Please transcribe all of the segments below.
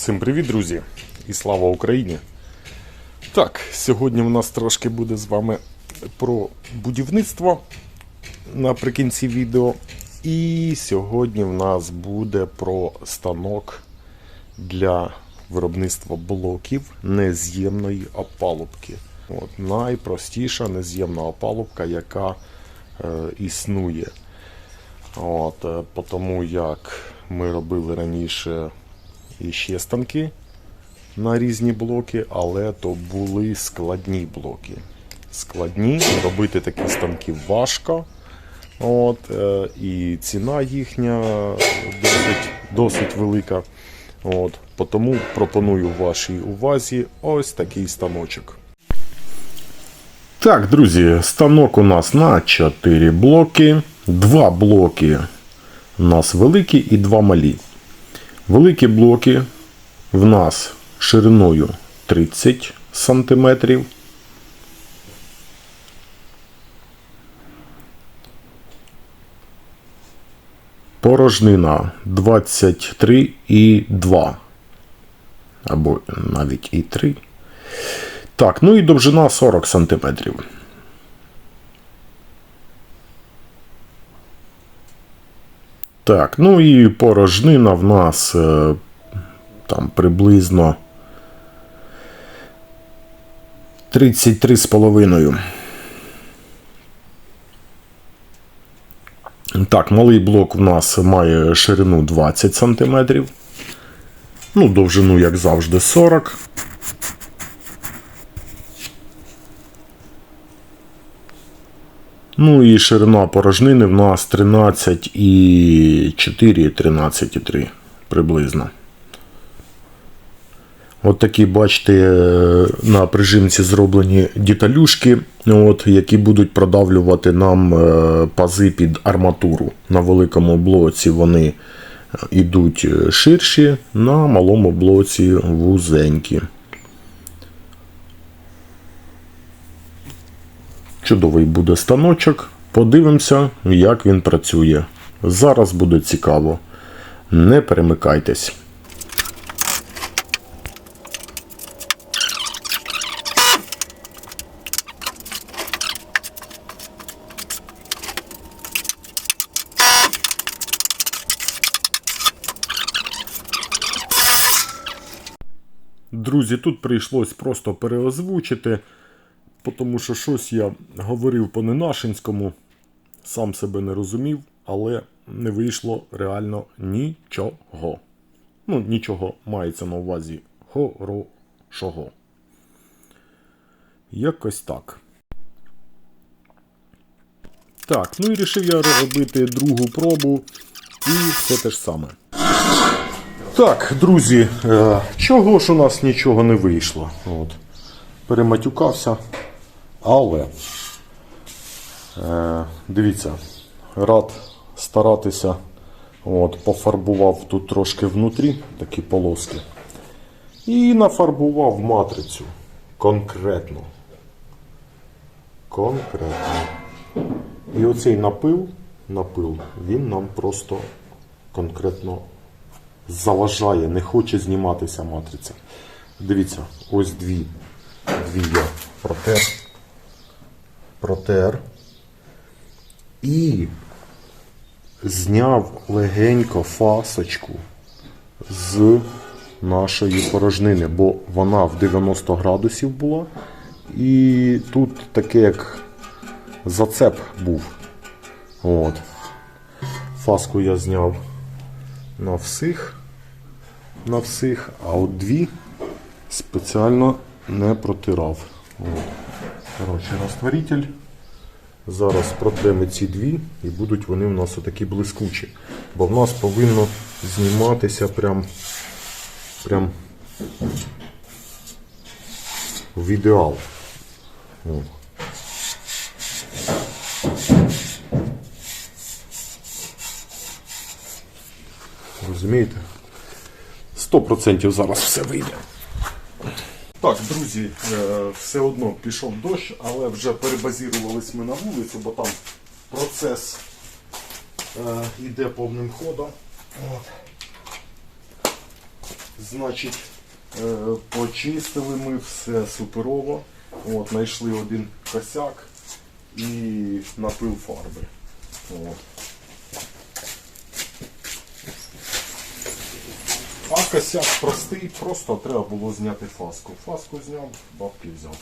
Всім привіт, друзі! І слава Україні! Так, сьогодні в нас трошки буде з вами про будівництво наприкінці відео. І сьогодні в нас буде про станок для виробництва блоків нез'ємної опалубки. От, найпростіша нез'ємна опалубка, яка е, існує. От, е, тому як ми робили раніше і ще станки на різні блоки, але то були складні блоки. Складні, робити такі станки важко. От, е, і ціна їхня досить, досить велика. От, тому пропоную вашій увазі ось такий станочок. Так, друзі, станок у нас на 4 блоки. Два блоки у нас великі і два малі. Великі блоки в нас шириною 30 см. Порожнина 23,2. Або навіть і 3. Так, ну і довжина 40 см. Так, ну і порожнина в нас е, там приблизно 33,5. Так, малий блок в нас має ширину 20 см. Ну, довжину, як завжди, 40. Ну і ширина порожнини в нас 13,4, 13,3 приблизно. От такі, бачите, на прижимці зроблені деталюшки, от, які будуть продавлювати нам е, пази під арматуру. На великому блоці вони йдуть ширші, на малому блоці вузенькі. Чудовий буде станочок. Подивимося, як він працює. Зараз буде цікаво. Не перемикайтесь. Друзі, тут прийшлось просто переозвучити, тому що щось я говорив по ненашинському, сам себе не розумів, але не вийшло реально нічого. Ну, нічого мається на увазі хорошого. Якось так. Так, ну і вирішив я робити другу пробу і все те ж саме. Так, друзі, е, чого ж у нас нічого не вийшло? От. Перематюкався. Але е, дивіться, рад старатися. От, Пофарбував тут трошки внутрі такі полоски. І нафарбував матрицю. Конкретно. Конкретно. І оцей напил, напил, він нам просто конкретно заважає, не хоче зніматися матриця. Дивіться, ось дві. Дві я протер. Протер. І зняв легенько фасочку з нашої порожнини, бо вона в 90 градусів була. І тут таке як зацеп був. От. Фаску я зняв на всіх, на всіх, а от дві спеціально не протирав. От. Коротше, розтворитель. Зараз протремо ці дві і будуть вони в нас отакі блискучі. Бо в нас повинно зніматися прям, прям в ідеал. От. Розумієте? 100% зараз все вийде. Так, друзі, е, все одно пішов дощ, але вже перебазірувались ми на вулицю, бо там процес е, йде повним ходом. От. Значить, е, почистили ми все суперово. От, знайшли один косяк і напил фарби. От. Косяк простий, просто треба було зняти фаску. Фаску зняв, бабки взяв.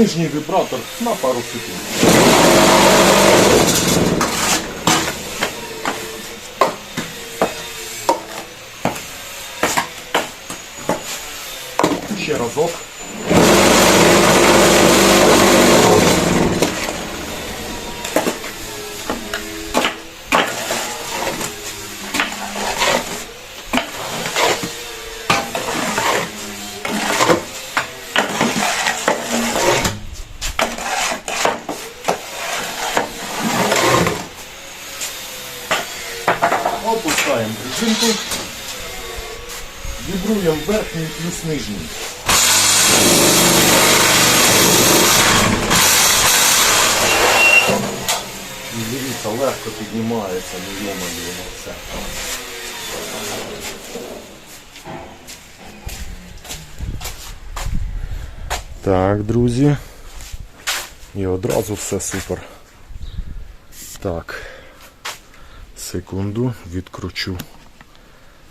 Нижній вібратор на пару секунд. Ще разок. Плюс нижній. Дивіться, легко піднімається, не воно все. Так, друзі. І одразу все супер. Так. Секунду, відкручу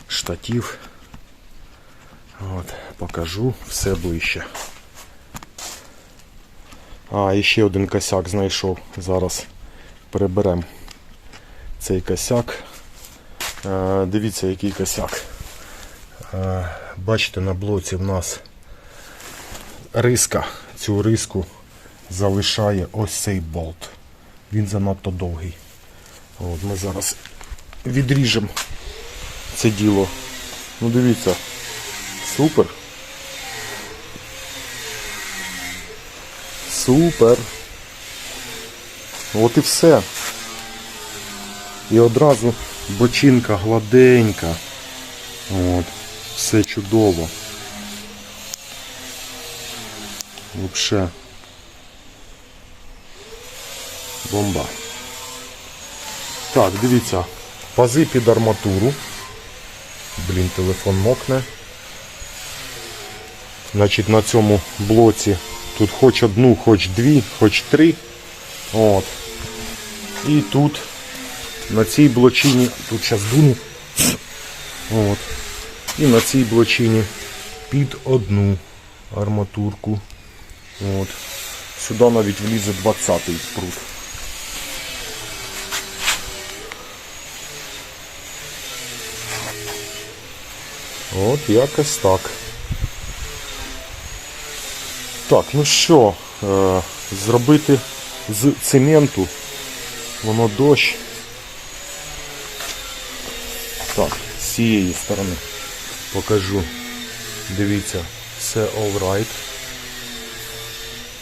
штатів. От, покажу все ближче. А, і ще один косяк знайшов. Зараз переберемо цей косяк. Е, дивіться, який косяк. Е, бачите, на блоці в нас риска. Цю риску залишає ось цей болт. Він занадто довгий. От ми зараз відріжемо це діло. Ну дивіться, супер. Супер. От і все. І одразу бочинка гладенька. От. Все чудово. Вообще. Бомба. Так, дивіться, пази під арматуру. Блін, телефон мокне. Значить, на цьому блоці тут хоч одну, хоч дві, хоч три. От. І тут на цій блочині, тут зараз дуну. От. І на цій блочині під одну арматурку. От. Сюди навіть влізе 20-й прут. От якось так. Так, ну що, е, зробити з цементу, воно дощ. Так, з цієї сторони покажу. Дивіться, все alright.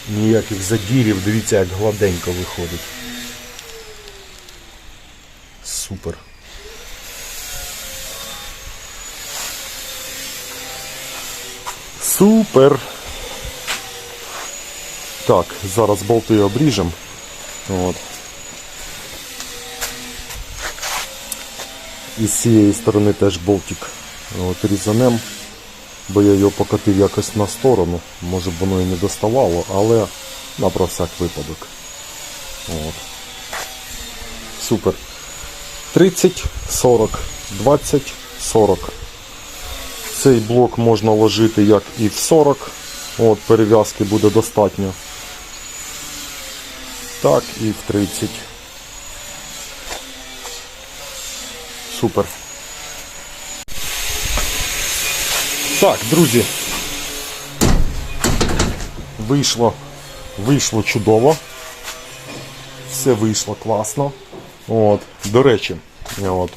Ніяких задірів, дивіться, як гладенько виходить. Супер. Супер. Так, зараз болти обріжемо. От. І з цієї сторони теж болтик от, різанем, бо я його покотив якось на сторону. Може б воно і не доставало, але на про всяк випадок. От. Супер. 30, 40, 20, 40. Цей блок можна ложити як і в 40. От, перев'язки буде достатньо. Так і в 30. Супер. Так, друзі. Вийшло, вийшло чудово. все вийшло класно. От. До речі, от,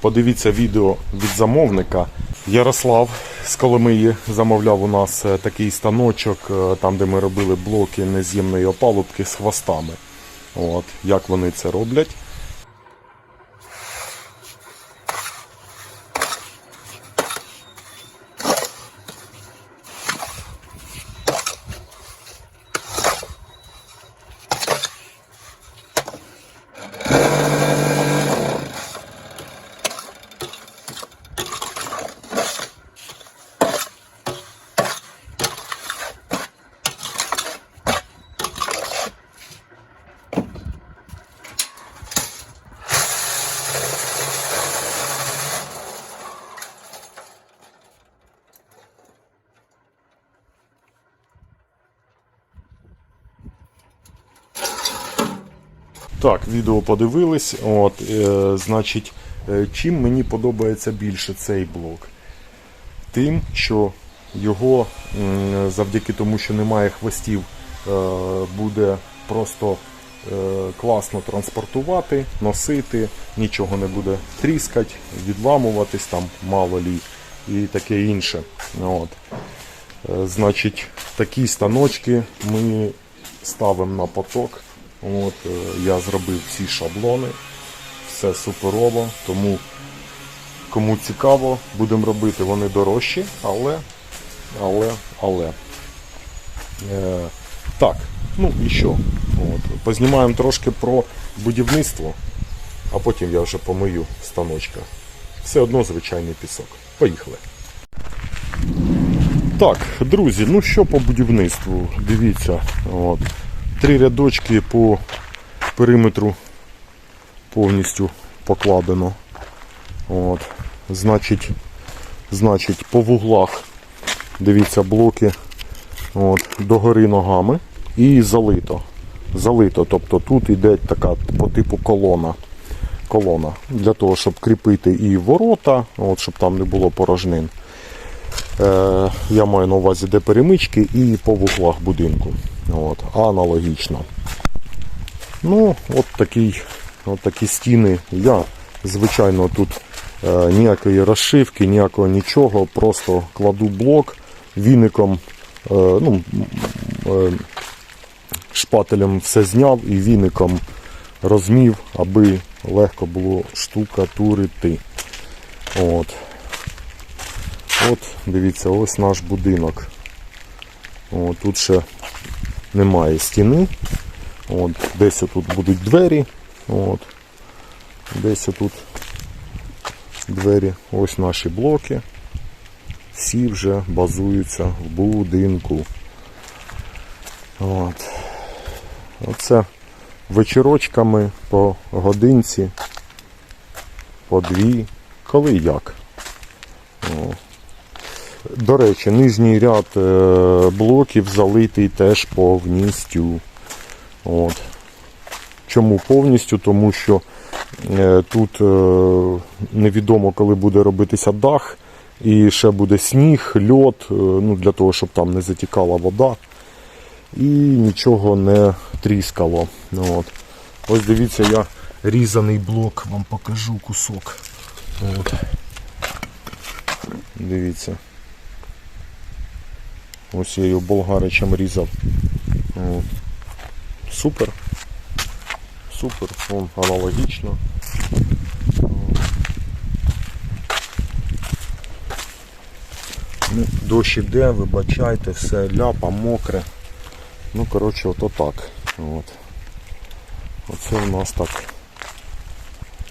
подивіться відео від замовника. Ярослав з Коломиї замовляв у нас е, такий станочок, е, там де ми робили блоки нез'ємної опалубки з хвостами. От, як вони це роблять. Так, відео подивились. От, е, значить, е, чим мені подобається більше цей блок? Тим, що його м, завдяки тому, що немає хвостів, е, буде просто е, класно транспортувати, носити, нічого не буде тріскати, відламуватись там мало лі і таке інше. От. Е, Значить, такі станочки ми ставимо на поток. От, е, я зробив всі шаблони, все суперово, тому кому цікаво, будемо робити, вони дорожчі, але, але, але. Е, так, ну і що? От, познімаємо трошки про будівництво, а потім я вже помию станочка. Все одно звичайний пісок. Поїхали. Так, друзі, ну що по будівництву? Дивіться, от, три рядочки по периметру повністю покладено. От, значить, значить, по вуглах, дивіться, блоки от, догори ногами і залито. Залито, тобто тут йде така по типу колона. Колона для того, щоб кріпити і ворота, от, щоб там не було порожнин. Е, я маю на увазі, де перемички і по вуглах будинку. От, аналогічно. Ну, от такий, от такі стіни. Я, звичайно, тут е, ніякої розшивки, ніякого нічого, просто кладу блок віником, е, ну, е, шпателем все зняв і віником розмів, аби легко було штукатурити. От. От, дивіться, ось наш будинок. От, тут ще немає стіни. От, десь тут будуть двері. От, десь тут двері. Ось наші блоки. Всі вже базуються в будинку. От. Оце вечірочками по годинці, по дві, коли як. До речі, нижній ряд е, блоків залитий теж повністю. От. Чому повністю? Тому що е, тут е, невідомо, коли буде робитися дах, і ще буде сніг, льот, ну, для того, щоб там не затікала вода і нічого не тріскало. От. Ось дивіться, я різаний блок вам покажу кусок. От. Дивіться. Ось я його болгаричем різав. Супер. Супер, Вон, аналогічно. Ну, дощ іде, вибачайте, все ляпа, мокре. Ну, коротше, ото так. От. Оце у нас так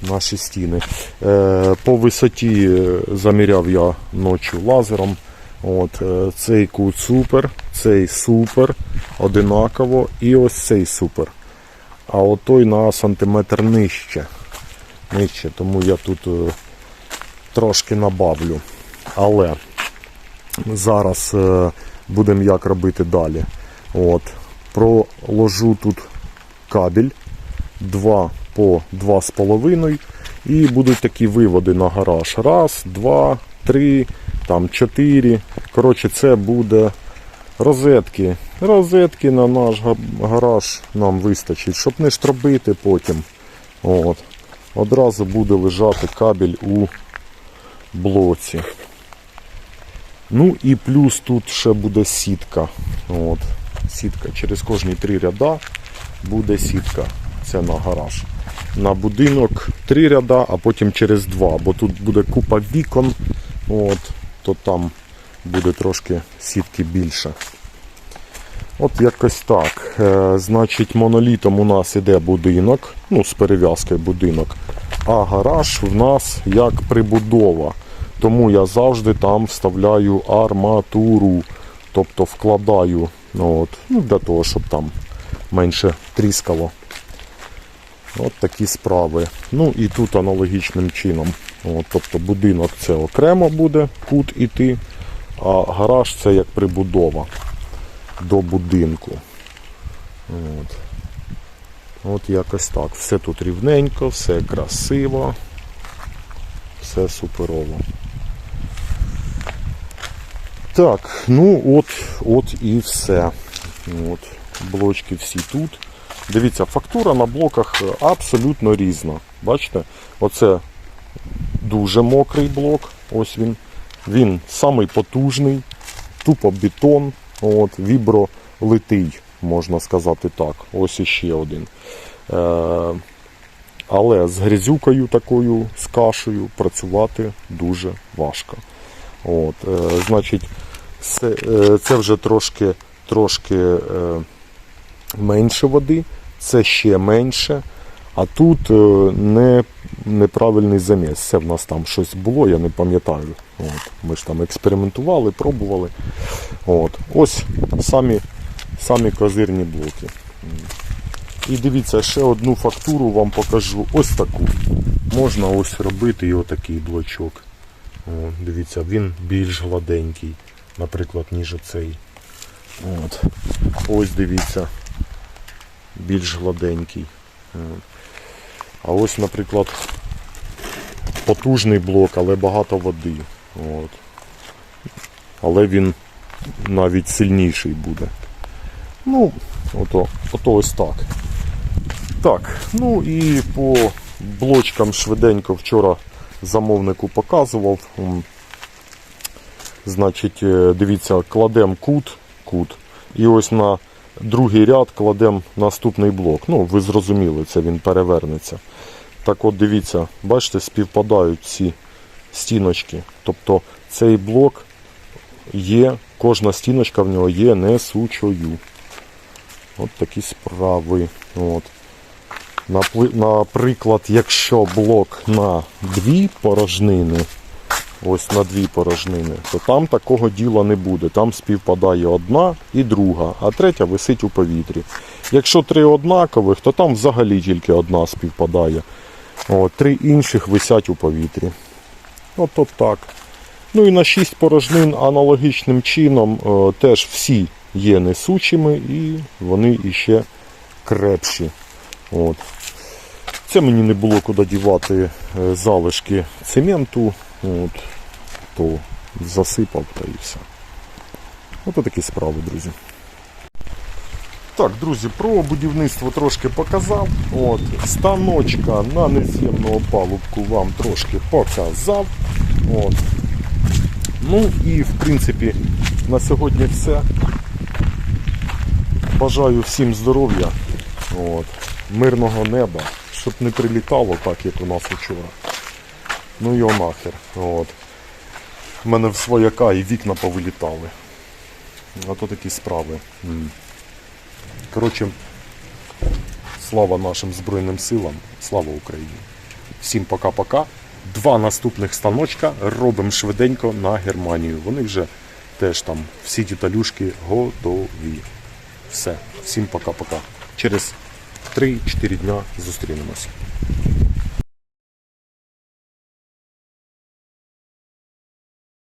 наші стіни. Е, по висоті е, заміряв я ночі лазером. От, е, цей кут супер, цей супер, одинаково і ось цей супер. А от той на сантиметр нижче. Нижче, тому я тут е, трошки набавлю. Але зараз е, будемо як робити далі. От, проложу тут кабель 2 по 2,5 і будуть такі виводи на гараж. Раз, два, три, там чотири. Коротше, це буде розетки. Розетки на наш гараж нам вистачить, щоб не штробити потім. От. Одразу буде лежати кабель у блоці. Ну і плюс тут ще буде сітка. От. Сітка. Через кожні три ряда буде сітка. Це на гараж. На будинок три ряда, а потім через два, бо тут буде купа вікон, от, то там буде трошки сітки більше. От якось так. Е, значить, монолітом у нас іде будинок, ну, з перев'язкою будинок, а гараж в нас як прибудова. Тому я завжди там вставляю арматуру, тобто вкладаю ну, от, ну, для того, щоб там менше тріскало. От такі справи. Ну і тут аналогічним чином. От, тобто будинок це окремо буде кут іти, а гараж це як прибудова до будинку. От. От якось так. Все тут рівненько, все красиво, все суперово. Так, ну от, от і все. От, блочки всі тут. Дивіться, фактура на блоках е, абсолютно різна. Бачите? Оце дуже мокрий блок. Ось він. Він самий потужний, тупо бетон, от, вібролитий, можна сказати так. Ось іще один. Е, але з грязюкою такою, з кашею працювати дуже важко. От, е, значить, це, е, це вже трошки, трошки е, менше води, це ще менше. А тут е, не, неправильний заміс. Це в нас там щось було, я не пам'ятаю. От, ми ж там експериментували, пробували. От, ось самі, самі козирні блоки. І дивіться, ще одну фактуру вам покажу. Ось таку. Можна ось робити і отакий блочок. О, дивіться, він більш гладенький, наприклад, ніж оцей. От. Ось дивіться. Більш гладенький. От. А ось, наприклад, потужний блок, але багато води. От. Але він навіть сильніший буде. Ну, ото, ото ось так. Так, ну і по блочкам швиденько вчора замовнику показував. Значить, е, дивіться, кладемо кут, кут. І ось на другий ряд кладемо наступний блок. Ну, ви зрозуміли, це він перевернеться. Так от дивіться, бачите, співпадають ці стіночки. Тобто цей блок є, кожна стіночка в нього є несучою. От такі справи. От. Наприклад, якщо блок на дві порожнини, ось на дві порожнини, то там такого діла не буде. Там співпадає одна і друга, а третя висить у повітрі. Якщо три однакових, то там взагалі тільки одна співпадає. О, три інших висять у повітрі. От так. Ну і на шість порожнин аналогічним чином е, теж всі є несучими і вони іще крепші. От. Це мені не було куди дівати е, залишки цементу, от, то засипав та і все. Ось такі справи, друзі. Так, друзі, про будівництво трошки показав. От, станочка на нез'ємну опалубку вам трошки показав. От. Ну і в принципі на сьогодні все. Бажаю всім здоров'я, от, мирного неба, щоб не прилітало так, як у нас вчора. Ну його нахер. От. У мене в свояка і вікна повилітали. А то такі справи. Коротше, слава нашим Збройним силам, слава Україні. Всім пока-пока. Два наступних станочка робимо швиденько на Германію. Вони вже теж там всі деталюшки готові. Все, всім пока-пока. Через 3-4 дня зустрінемося.